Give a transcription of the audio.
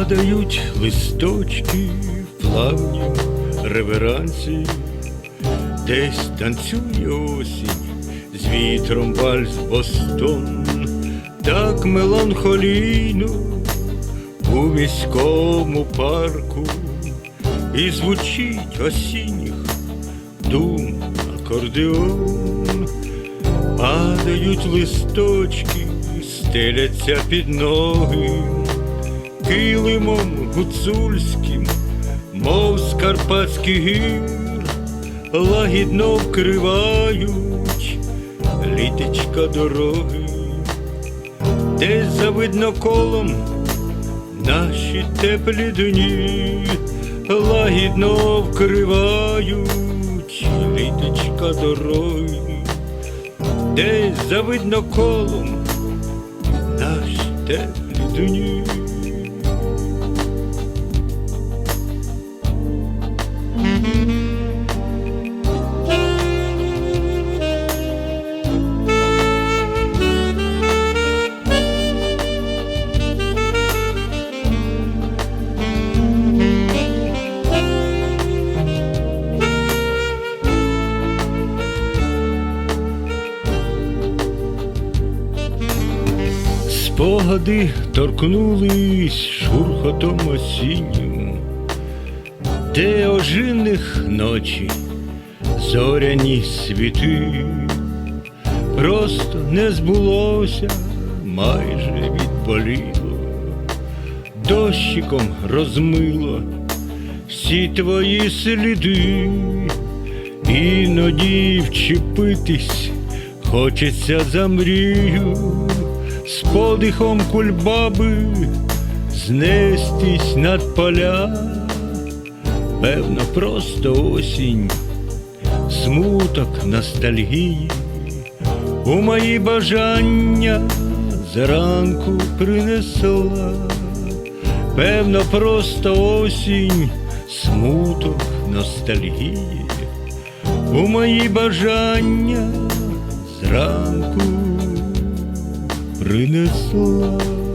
Падають листочки в плавнім реверансі, десь танцює осінь з вітром вальс Бостон, так меланхолійно у міському парку. І звучить осінніх дум акордеон, падають листочки, стеляться під ноги килимом гуцульським, мов з карпатських гір, лагідно вкривають літечка дороги, десь завидно колом наші теплі дні, лагідно вкривають літечка дороги, десь завидно колом наші теплі дні. Спогади торкнулись шурхотом осіннім, де ожинних ночі зоряні світи, просто не збулося, майже відболіло, дощиком розмило всі твої сліди, іноді вчепитись хочеться за мрію з подихом кульбаби знестись над поля, певно, просто осінь, смуток ностальгії, у мої бажання зранку принесла, певно, просто осінь, смуток ностальгії, у мої бажання зранку принесла.